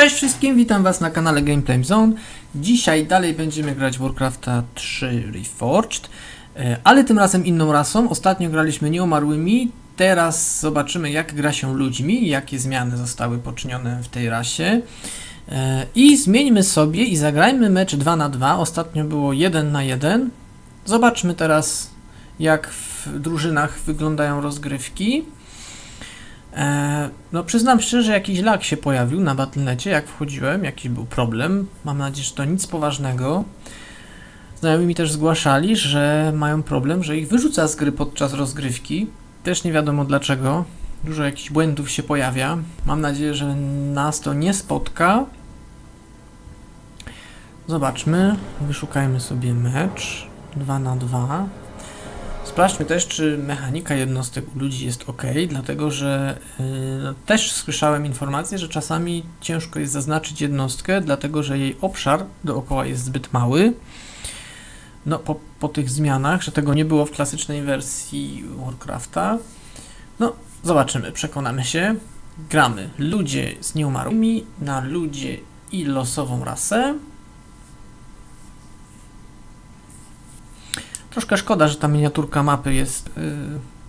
Cześć wszystkim, witam was na kanale Gameplay Zone. Dzisiaj dalej będziemy grać Warcrafta 3 Reforged, e, ale tym razem inną rasą. Ostatnio graliśmy nieumarłymi, teraz zobaczymy jak gra się ludźmi, jakie zmiany zostały poczynione w tej rasie. E, I zmieńmy sobie i zagrajmy mecz 2 na 2. Ostatnio było 1 na 1. Zobaczmy teraz jak w drużynach wyglądają rozgrywki. E, no przyznam szczerze, jakiś lag się pojawił na Battle.necie, jak wchodziłem, jakiś był problem. Mam nadzieję, że to nic poważnego. Znajomi mi też zgłaszali, że mają problem, że ich wyrzuca z gry podczas rozgrywki. Też nie wiadomo dlaczego. Dużo jakichś błędów się pojawia. Mam nadzieję, że nas to nie spotka. Zobaczmy, wyszukajmy sobie mecz 2 na 2. Sprawdźmy też, czy mechanika jednostek u ludzi jest ok, dlatego że yy, też słyszałem informację, że czasami ciężko jest zaznaczyć jednostkę, dlatego że jej obszar dookoła jest zbyt mały. No, po, po tych zmianach, że tego nie było w klasycznej wersji Warcrafta. No, zobaczymy, przekonamy się. Gramy ludzie z nieumarłymi na ludzie i losową rasę. Troszkę szkoda, że ta miniaturka mapy jest yy,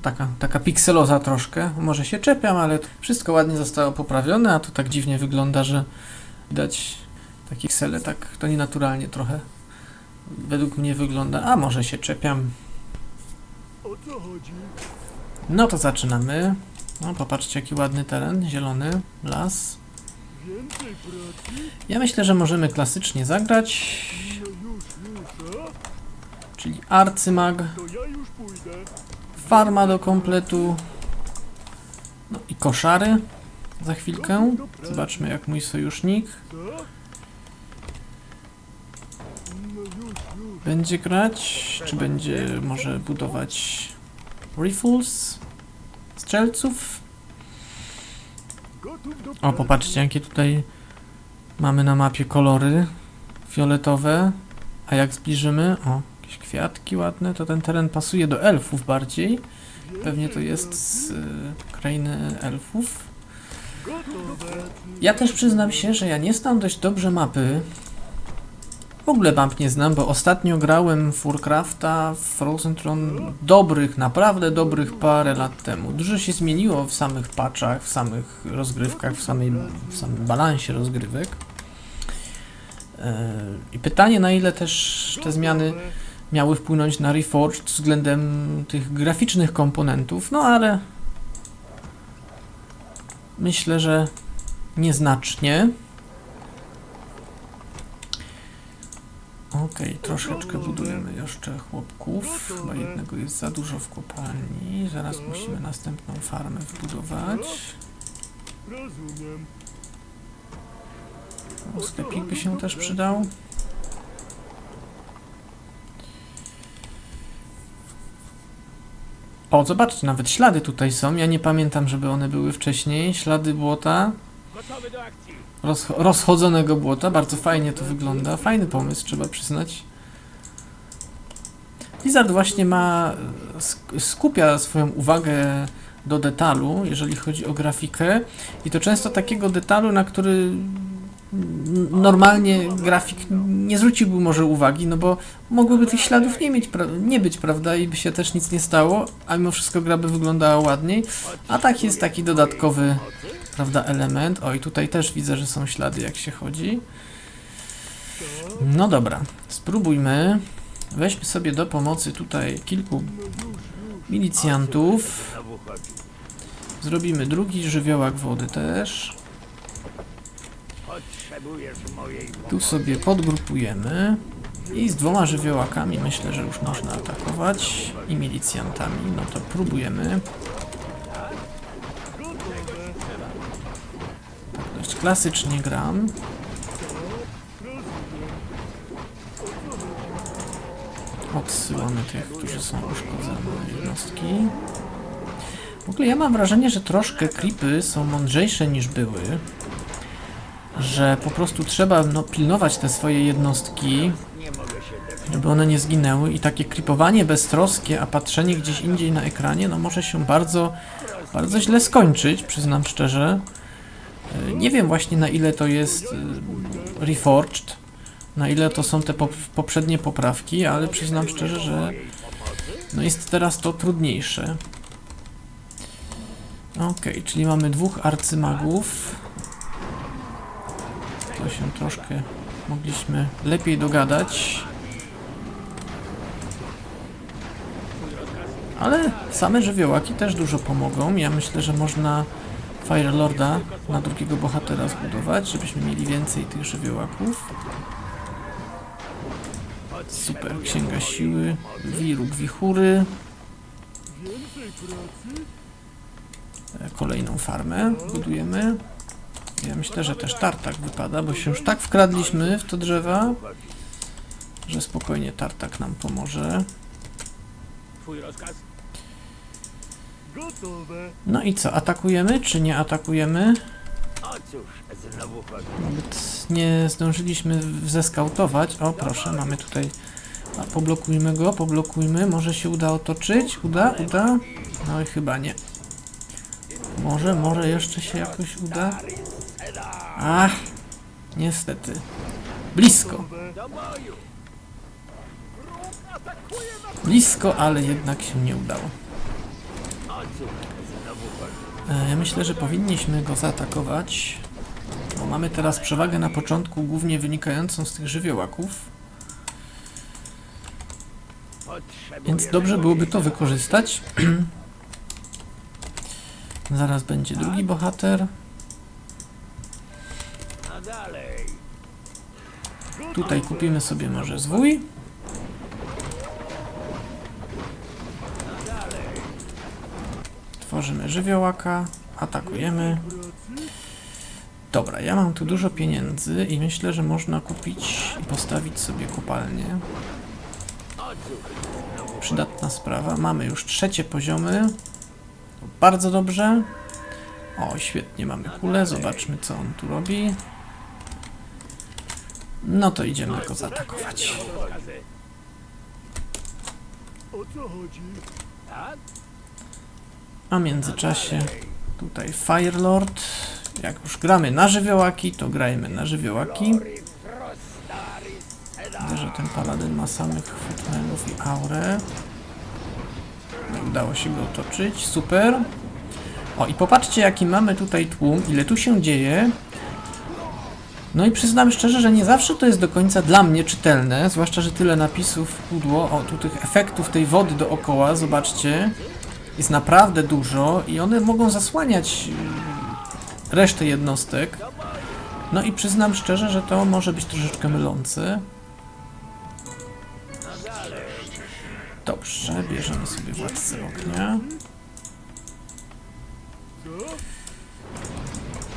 taka, taka pikseloza troszkę. Może się czepiam, ale wszystko ładnie zostało poprawione, a to tak dziwnie wygląda, że widać takie piksele, tak to nienaturalnie trochę według mnie wygląda. A może się czepiam. O co chodzi? No to zaczynamy. No popatrzcie jaki ładny teren, zielony, las. Ja myślę, że możemy klasycznie zagrać, No już, już, a? Czyli arcymag, farma do kompletu, no i koszary za chwilkę. Zobaczmy jak mój sojusznik będzie grać, czy będzie może budować rifles, strzelców. O, popatrzcie jakie tutaj mamy na mapie kolory fioletowe, a jak zbliżymy, o, jakieś kwiatki ładne, to ten teren pasuje do elfów bardziej. Pewnie to jest z y, krainy elfów. Ja też przyznam się, że ja nie znam dość dobrze mapy. W ogóle map nie znam, bo ostatnio grałem w Warcrafta, w Frozen Throne dobrych, naprawdę dobrych parę lat temu. Dużo się zmieniło w samych patchach, w samych rozgrywkach, w, samej, w samym balansie rozgrywek. E, I pytanie, na ile też te zmiany miały wpłynąć na Reforged względem tych graficznych komponentów, no ale myślę, że nieznacznie. Okej, troszeczkę budujemy jeszcze chłopków. Chyba jednego jest za dużo w kopalni. Zaraz musimy następną farmę wbudować. O, Sklepik by się też przydał. O, zobaczcie, nawet ślady tutaj są. Ja nie pamiętam, żeby one były wcześniej. Ślady błota. Rozch rozchodzonego błota. Bardzo fajnie to wygląda. Fajny pomysł, trzeba przyznać. Blizzard właśnie ma, sk- skupia swoją uwagę do detalu, jeżeli chodzi o grafikę i to często takiego detalu, na który normalnie grafik nie zwróciłby może uwagi, no bo mogłyby tych śladów nie, mieć, nie być, prawda, i by się też nic nie stało, a mimo wszystko gra by wyglądała ładniej, a tak jest taki dodatkowy prawda, element. O, i tutaj też widzę, że są ślady, jak się chodzi. No dobra, spróbujmy. Weźmy sobie do pomocy tutaj kilku milicjantów. Zrobimy drugi żywiołak wody też. Tu sobie podgrupujemy. I z dwoma żywiołakami myślę, że już można atakować. I milicjantami. No to próbujemy. Tak dość klasycznie gram. Odsyłamy tych, którzy są uszkodzone jednostki. W ogóle ja mam wrażenie, że troszkę creepy są mądrzejsze niż były. Że po prostu trzeba no, pilnować te swoje jednostki, żeby one nie zginęły i takie creepowanie beztroskie, a patrzenie gdzieś indziej na ekranie, no może się bardzo, bardzo źle skończyć, przyznam szczerze. E, Nie wiem właśnie na ile to jest e, Reforged, na ile to są te pop poprzednie poprawki, ale przyznam szczerze, że no jest teraz to trudniejsze. Okej, czyli mamy dwóch arcymagów. To się troszkę mogliśmy lepiej dogadać. Ale same żywiołaki też dużo pomogą. Ja myślę, że można Fire Lorda na drugiego bohatera zbudować, żebyśmy mieli więcej tych żywiołaków. Super, księga siły, wiruk wichury. E, Kolejną farmę budujemy. Ja myślę, że też tartak wypada, bo się już tak wkradliśmy w te drzewa, że spokojnie tartak nam pomoże. No i co, atakujemy czy nie atakujemy? Nawet nie zdążyliśmy zeskautować. O, proszę, mamy tutaj. A, poblokujmy go, poblokujmy. Może się uda otoczyć? Uda? Uda? No i chyba nie. Może, może jeszcze się jakoś uda? Ach, niestety. Blisko. Blisko, ale jednak się nie udało. E, Ja myślę, że powinniśmy go zaatakować. Bo mamy teraz przewagę na początku, głównie wynikającą z tych żywiołaków. Więc dobrze byłoby to wykorzystać. Zaraz będzie drugi bohater. Tutaj kupimy sobie może zwój. Tworzymy żywiołaka, atakujemy. Dobra, ja mam tu dużo pieniędzy i myślę, że można kupić i postawić sobie kopalnię. Przydatna sprawa. Mamy już trzecie poziomy. Bardzo dobrze. O, świetnie, mamy kulę. Zobaczmy, co on tu robi. No to idziemy go zaatakować. Tak? A w międzyczasie tutaj Firelord. Jak już gramy na żywiołaki, to grajmy na żywiołaki. Widzę, że ten paladyn ma samych footmenów i aurę. Nie udało się go otoczyć. Super. O i popatrzcie jaki mamy tutaj tłum, ile tu się dzieje. No i przyznam szczerze, że nie zawsze to jest do końca dla mnie czytelne, zwłaszcza, że tyle napisów pudło. O, tu tych efektów tej wody dookoła, zobaczcie. Jest naprawdę dużo i one mogą zasłaniać y, resztę jednostek. No i przyznam szczerze, że to może być troszeczkę mylące. Dobrze, bierzemy sobie władcę ognia.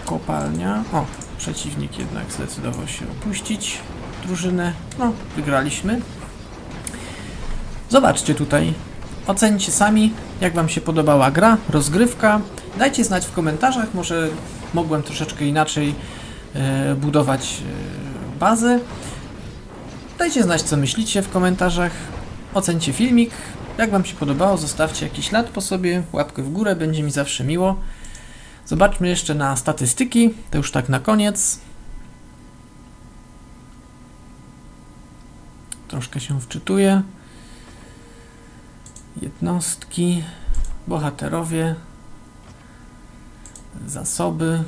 Kopalnia. O, przeciwnik jednak zdecydował się opuścić drużynę. No, wygraliśmy. Zobaczcie tutaj. Ocencie sami, jak Wam się podobała gra, rozgrywka. Dajcie znać w komentarzach, może mogłem troszeczkę inaczej e, budować e, bazę. Dajcie znać, co myślicie w komentarzach. Ocencie filmik. Jak Wam się podobało, zostawcie jakiś ślad po sobie, łapkę w górę, będzie mi zawsze miło. Zobaczmy jeszcze na statystyki, to już tak na koniec. Troszkę się wczytuję. Jednostki, bohaterowie, zasoby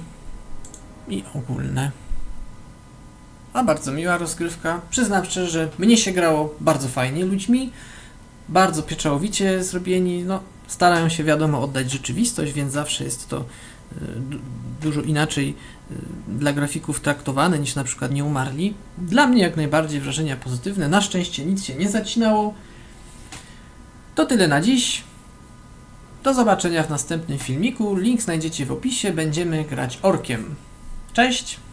i ogólne. A bardzo miła rozgrywka. Przyznam szczerze, że mnie się grało bardzo fajnie ludźmi. Bardzo pieczołowicie zrobieni. No, starają się wiadomo oddać rzeczywistość, więc zawsze jest to dużo inaczej y, dla grafików traktowane niż na przykład nieumarli. Dla mnie jak najbardziej wrażenia pozytywne. Na szczęście nic się nie zacinało. To tyle na dziś. Do zobaczenia w następnym filmiku. Link znajdziecie w opisie. Będziemy grać orkiem. Cześć!